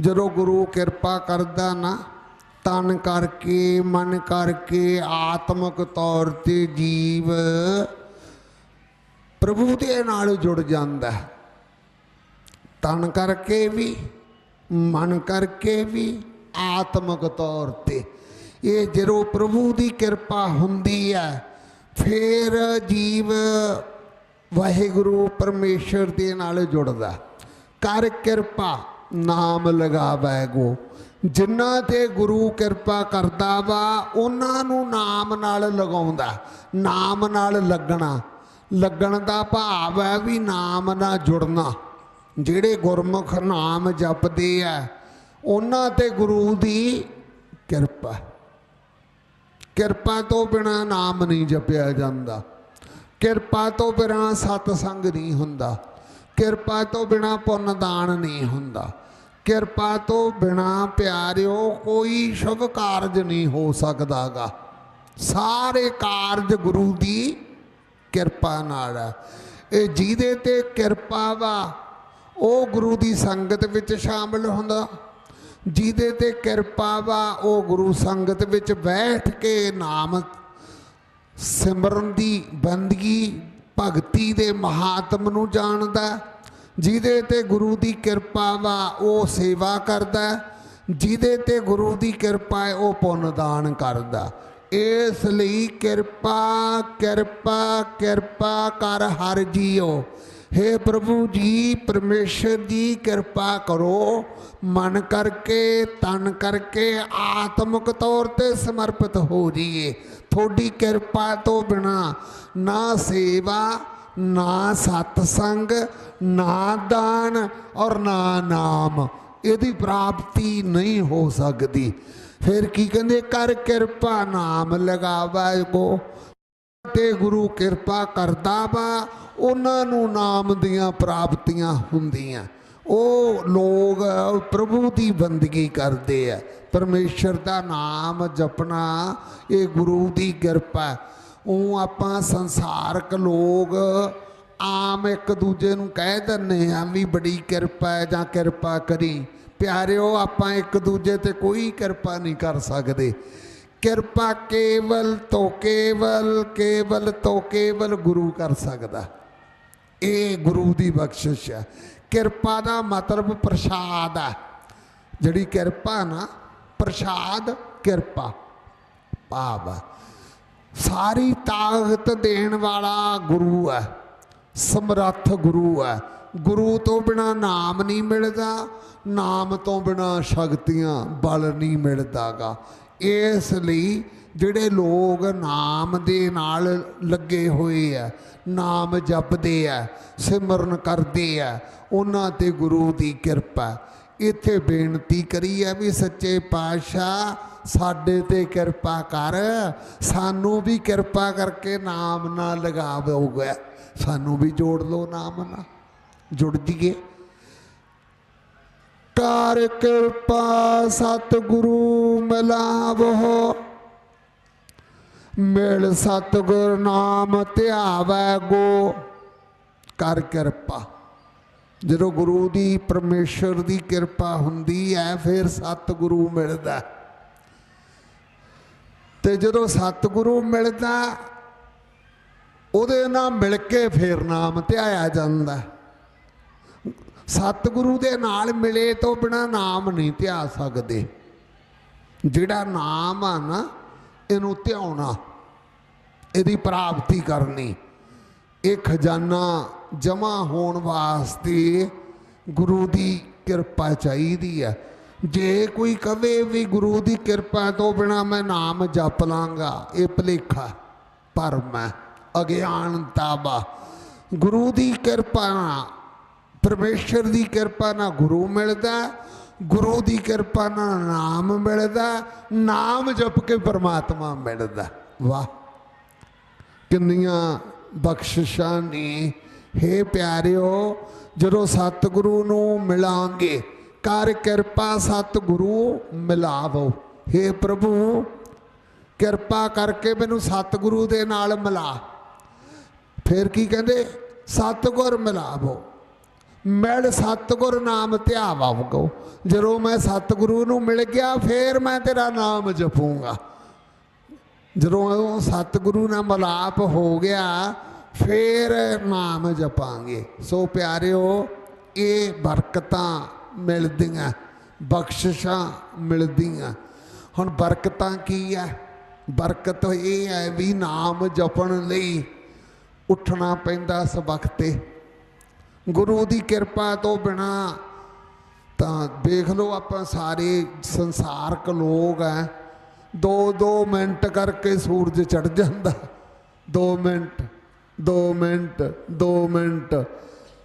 ਜਦੋਂ ਗੁਰੂ ਕਿਰਪਾ ਕਰਦਾ ਨਾ, ਤਨ ਕਰਕੇ, ਮਨ ਕਰਕੇ, ਆਤਮਿਕ ਤੌਰ ਤੇ ਜੀਵ ਪ੍ਰਭੂ ਦੇ ਨਾਲ ਜੁੜ ਜਾਂਦਾ ਤਨ ਕਰਕੇ ਵੀ, ਮਨ ਕਰਕੇ ਵੀ, ਆਤਮਿਕ ਤੌਰ ਤੇ। ਇਹ ਜਦੋਂ ਪ੍ਰਭੂ ਦੀ ਕਿਰਪਾ ਹੁੰਦੀ ਹੈ, ਫਿਰ ਜੀਵ ਵਾਹਿਗੁਰੂ ਪਰਮੇਸ਼ਰ ਦੇ ਨਾਲ ਜੁੜਦਾ। ਕਰ ਕਿਰਪਾ। ਨਾਮ ਲਗਾਵੈ ਗੋ ਜਿਨ੍ਹਾਂ ਤੇ ਗੁਰੂ ਕਿਰਪਾ ਕਰਦਾ ਵਾ, ਉਹਨਾਂ ਨੂੰ ਨਾਮ ਨਾਲ ਲਗਾਉਂਦਾ। ਨਾਮ ਨਾਲ ਲੱਗਣਾ। ਲੱਗਣ ਦਾ ਭਾਵ ਹੈ ਵੀ ਨਾਮ ਨਾਲ ਜੁੜਨਾ। ਜਿਹੜੇ ਗੁਰਮੁਖ ਨਾਮ ਜਪਦੇ ਆ, ਉਹਨਾਂ ਤੇ ਗੁਰੂ ਦੀ ਕਿਰਪਾ। ਕਿਰਪਾ ਤੋਂ ਬਿਨਾ ਨਾਮ ਨਹੀਂ ਜਪਿਆ ਜਾਂਦਾ। ਕਿਰਪਾ ਤੋਂ ਬਿਨਾ ਸਤ ਸੰਗ ਨਹੀਂ ਹੁੰਦਾ। ਕਿਰਪਾ ਤੋਂ ਬਿਨਾ ਪੁੰਨ ਦਾਨ ਨਹੀਂ ਹੁੰਦਾ। ਕਿਰਪਾ ਤੋਂ ਬਿਨਾ ਪਿਆਰਿਓ, ਕੋਈ ਸ਼ੁਭ ਕਾਰਜ ਨਹੀਂ ਹੋ ਸਕਦਾਗਾ। ਸਾਰੇ ਕਾਰਜ ਗੁਰੂ ਦੀ ਕਿਰਪਾ ਨਾਲ ਹੈ। ਇਹ ਜਿਹਦੇ ਤੇ ਕਿਰਪਾ ਵਾ, ਉਹ ਗੁਰੂ ਦੀ ਸੰਗਤ ਵਿੱਚ ਸ਼ਾਮਲ ਹੁੰਦਾ। ਜਿਹਦੇ ਤੇ ਕਿਰਪਾ ਵਾ, ਉਹ ਗੁਰੂ ਸੰਗਤ ਵਿੱਚ ਬੈਠ ਕੇ ਨਾਮ ਸਿਮਰਨ ਦੀ ਬੰਦਗੀ ਭਗਤੀ ਦੇ ਮਹਾਤਮ ਨੂੰ ਜਾਣਦਾ ਜਿਹਦੇ ਤੇ ਗੁਰੂ ਦੀ ਕਿਰਪਾ ਵਾ ਉਹ ਸੇਵਾ ਕਰਦਾ ਜਿਹਦੇ ਤੇ ਗੁਰੂ ਦੀ ਕਿਰਪਾ ਹੈ, ਉਹ ਪੁੰਨ ਦਾਨ ਕਰਦਾ ਇਸ ਲਈ ਕਿਰਪਾ ਕਿਰਪਾ ਕਿਰਪਾ ਕਰ ਹਰ ਜੀਓ। हे ਪ੍ਰਭੂ ਜੀ, ਪਰਮੇਸ਼ਰ ਦੀ ਕਿਰਪਾ ਕਰੋ। ਮਨ ਕਰਕੇ, ਤਨ ਕਰਕੇ, ਆਤਮਿਕ ਤੌਰ ਤੇ ਸਮਰਪਿਤ ਹੋ ਜਾਈਏ ਤੁਹਾਡੀ ਕਿਰਪਾ ਤੋਂ ਬਿਨਾ ਨਾ ਸੇਵਾ, ਨਾ ਸਤਸੰਗ, ਨਾ ਦਾਨ ਔਰ ਨਾ ਨਾਮ ਇਹਦੀ ਪ੍ਰਾਪਤੀ ਨਹੀਂ ਹੋ ਸਕਦੀ। ਫਿਰ ਕੀ ਕਹਿੰਦੇ? ਕਰ ਕਿਰਪਾ ਨਾਮ ਲਗਾਵਾ ਕੋ ਤੇ ਗੁਰੂ ਕਿਰਪਾ ਕਰਦਾ ਵਾ। ਉਹਨਾਂ ਨੂੰ ਨਾਮ ਦੀਆਂ ਪ੍ਰਾਪਤੀਆਂ ਹੁੰਦੀਆਂ। ਉਹ ਲੋਕ ਪ੍ਰਭੂ ਦੀ ਬੰਦਗੀ ਕਰਦੇ ਆ। ਪਰਮੇਸ਼ਰ ਦਾ ਨਾਮ ਜਪਣਾ, ਇਹ ਗੁਰੂ ਦੀ ਕਿਰਪਾ ਉਹ ਆਪਾਂ ਸੰਸਾਰਕ ਲੋਕ ਆਮ ਇੱਕ ਦੂਜੇ ਨੂੰ ਕਹਿ ਦਿੰਦੇ ਆ ਵੀ ਬੜੀ ਕਿਰਪਾ ਹੈ ਜਾਂ ਕਿਰਪਾ ਕਰੀ। ਪਿਆਰਿਓ, ਆਪਾਂ ਇੱਕ ਦੂਜੇ ਤੇ ਕੋਈ ਕਿਰਪਾ ਨਹੀਂ ਕਰ ਸਕਦੇ। ਕਿਰਪਾ ਕੇਵਲ ਤੋਂ ਕੇਵਲ ਕੇਵਲ ਤੋਂ ਕੇਵਲ ਗੁਰੂ ਕਰ ਸਕਦਾ। ਇਹ ਗੁਰੂ ਦੀ ਬਖਸ਼ਿਸ਼ ਹੈ। ਕਿਰਪਾ ਦਾ ਮਤਲਬ ਪ੍ਰਸ਼ਾਦ ਹੈ। ਜਿਹੜੀ ਕਿਰਪਾ ਨਾ, ਪ੍ਰਸ਼ਾਦ ਕਿਰਪਾ, ਭਾਵ ਹੈ। ਸਾਰੀ ਤਾਕਤ ਦੇਣ ਵਾਲਾ ਗੁਰੂ ਹੈ। ਸਮਰੱਥ ਗੁਰੂ ਹੈ। ਗੁਰੂ ਤੋਂ ਬਿਨਾ ਨਾਮ ਨਹੀਂ ਮਿਲਦਾ, ਨਾਮ ਤੋਂ ਬਿਨਾ ਸ਼ਕਤੀਆਂ, ਬਲ ਨਹੀਂ ਮਿਲਦਾਗਾ। ਇਸ ਲਈ ਜਿਹੜੇ ਲੋਕ ਨਾਮ ਦੇ ਨਾਲ ਲੱਗੇ ਹੋਏ ਆ, ਨਾਮ ਜਪਦੇ ਆ, ਸਿਮਰਨ ਕਰਦੇ ਆ, ਉਹਨਾਂ ਤੇ ਗੁਰੂ ਦੀ ਕਿਰਪਾ। ਇੱਥੇ ਬੇਨਤੀ ਕਰੀ ਹੈ ਵੀ ਸੱਚੇ ਪਾਤਸ਼ਾਹ, ਸਾਡੇ ਤੇ ਕਿਰਪਾ ਕਰ, ਸਾਨੂੰ ਵੀ ਕਿਰਪਾ ਕਰਕੇ ਨਾਮ ਨਾਲ ਲਗਾਵੋਗੇ। ਸਾਨੂੰ ਵੀ ਜੋੜ ਲਓ ਨਾਮ ਨਾਲ ਜੁੜ ਜੀਏ ਕਰ ਕਿਰਪਾ ਸਤਿਗੁਰੂ ਮਿਲਾਵੋ। ਮਿਲ ਸਤਿਗੁਰ ਨਾਮ ਧਿਆਵੈ ਗੋ। ਕਰ ਕਿਰਪਾ। ਜਦੋਂ ਗੁਰੂ ਦੀ ਪਰਮੇਸ਼ਰ ਦੀ ਕਿਰਪਾ ਹੁੰਦੀ ਹੈ ਫਿਰ ਸਤਿਗੁਰੂ ਮਿਲਦਾ। ਤੇ ਜਦੋਂ ਸਤਿਗੁਰੂ ਮਿਲਦਾ, ਉਹਦੇ ਨਾਲ ਮਿਲ ਕੇ ਫਿਰ ਨਾਮ ਧਿਆਇਆ ਜਾਂਦਾ। ਸਤਿਗੁਰੂ ਦੇ ਨਾਲ ਮਿਲੇ ਤੋਂ ਬਿਨਾ ਨਾਮ ਨਹੀਂ ਧਿਆ ਸਕਦੇ। ਜਿਹੜਾ ਨਾਮ ਆ ਨਾ, ਇਹਨੂੰ ਧਿਆਉਣਾ। ਇਹਦੀ ਪ੍ਰਾਪਤੀ ਕਰਨੀ। ਇਹ ਖਜ਼ਾਨਾ ਜਮਾ ਹੋਣ ਵਾਸਤੇ ਗੁਰੂ ਦੀ ਕਿਰਪਾ ਚਾਹੀਦੀ ਹੈ। ਜੇ ਕੋਈ ਕਵੇ ਵੀ ਗੁਰੂ ਦੀ ਕਿਰਪਾ ਤੋਂ ਬਿਨਾ ਮੈਂ ਨਾਮ ਜਪ ਲਾਂਗਾ, ਇਹ ਭਲੇਖਾ ਭਰਮ ਹੈ ਅਗਿਆਨਤਾ ਵਾ ਗੁਰੂ ਦੀ ਕਿਰਪਾ ਨਾਲ, ਪਰਮੇਸ਼ਰ ਦੀ ਕਿਰਪਾ ਨਾਲ ਗੁਰੂ ਮਿਲਦਾ ਗੁਰੂ ਦੀ ਕਿਰਪਾ ਨਾਲ ਨਾਮ ਮਿਲਦਾ ਨਾਮ ਜਪ ਕੇ ਪਰਮਾਤਮਾ ਮਿਲਦਾ ਵਾਹ। ਕਿੰਨੀਆਂ ਬਖਸ਼ਿਸ਼ਾਂ ਨੇ। ਹੇ ਪਿਆਰਿਓ, ਜਦੋਂ ਸਤਿਗੁਰੂ ਨੂੰ ਮਿਲਾਂਗੇ ਕਰ ਕਿਰਪਾ ਸਤਿਗੁਰੂ ਮਿਲਾਵੋ। ਹੇ ਪ੍ਰਭੂ, ਕਿਰਪਾ ਕਰਕੇ ਮੈਨੂੰ ਸਤਿਗੁਰੂ ਦੇ ਨਾਲ ਮਿਲਾ। ਫਿਰ ਕੀ ਕਹਿੰਦੇ? ਸਤਿਗੁਰ ਮਿਲਾਵੋ। ਮਿਲ ਸਤਿਗੁਰ ਨਾਮ ਧਿਆਵਗੋ। ਜਦੋਂ ਮੈਂ ਸਤਿਗੁਰੂ ਨੂੰ ਮਿਲ ਗਿਆ, ਫੇਰ ਮੈਂ ਤੇਰਾ ਨਾਮ ਜਪੂੰਗਾ। ਜਦੋਂ ਉਹ ਸਤਿਗੁਰੂ ਨਾਲ ਮਲਾਪ ਹੋ ਗਿਆ, ਫੇਰ ਨਾਮ ਜਪਾਂਗੇ। ਸੋ ਪਿਆਰਿਓ, ਇਹ ਬਰਕਤਾਂ ਮਿਲਦੀਆਂ, ਬਖਸ਼ਿਸ਼ਾਂ ਮਿਲਦੀਆਂ। ਹੁਣ ਬਰਕਤਾਂ ਕੀ ਹੈ ਬਰਕਤ ਇਹ ਹੈ ਵੀ ਨਾਮ ਜਪਣ ਲਈ ਉੱਠਣਾ ਪੈਂਦਾ ਇਸ ਵਕਤੇ ਗੁਰੂ ਦੀ ਕਿਰਪਾ ਤੋਂ ਬਿਨਾ ਤਾਂ ਦੇਖ ਲਓ ਆਪਾਂ ਸਾਰੇ ਸੰਸਾਰਕ ਲੋਕ ਆ ਦੋ ਦੋ ਮਿੰਟ ਕਰਕੇ ਸੂਰਜ ਚੜ ਜਾਂਦਾ। 2 ਮਿੰਟ 2 ਮਿੰਟ 2 ਮਿੰਟ।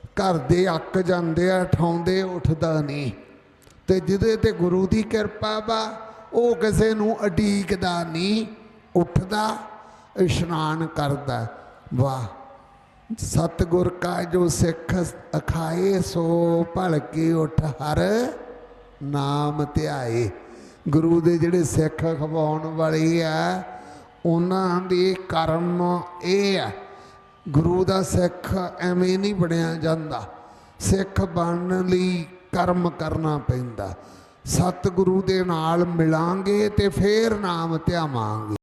ਘਰ ਦੇ ਅੱਕ ਜਾਂਦੇ ਆ, ਠਾਉਂਦੇ ਉੱਠਦਾ ਨਹੀਂ। ਤੇ ਜਿਹਦੇ ਤੇ ਗੁਰੂ ਦੀ ਕਿਰਪਾ ਵਾ, ਉਹ ਕਿਸੇ ਨੂੰ ਅਡੀਕਦਾ ਨਹੀਂ। ਉੱਠਦਾ, ਇਸ਼ਨਾਨ ਕਰਦਾ। ਵਾਹ, ਸਤਿਗੁਰ ਕਾ ਜੋ ਸਿੱਖ ਅਖਾਏ, ਸੋ ਭਲਕੇ ਉਠ ਹਰ ਨਾਮ ਧਿਆਏ। ਗੁਰੂ ਦੇ ਜਿਹੜੇ ਸਿੱਖ ਖਵਾਉਣ ਵਾਲੇ ਆ, ਉਹਨਾਂ ਦੇ ਕਰਮ ਇਹ ਆ, ਗੁਰੂ ਦਾ ਸਿੱਖ ਐਵੇਂ ਨਹੀਂ ਬਣਿਆ ਜਾਂਦਾ। ਸਿੱਖ ਬਣਨ ਲਈ ਕਰਮ ਕਰਨਾ ਪੈਂਦਾ। ਸਤਿਗੁਰੂ ਦੇ ਨਾਲ ਮਿਲਾਂਗੇ ਤੇ ਫੇਰ ਨਾਮ ਧਿਆਵਾਂਗੇ।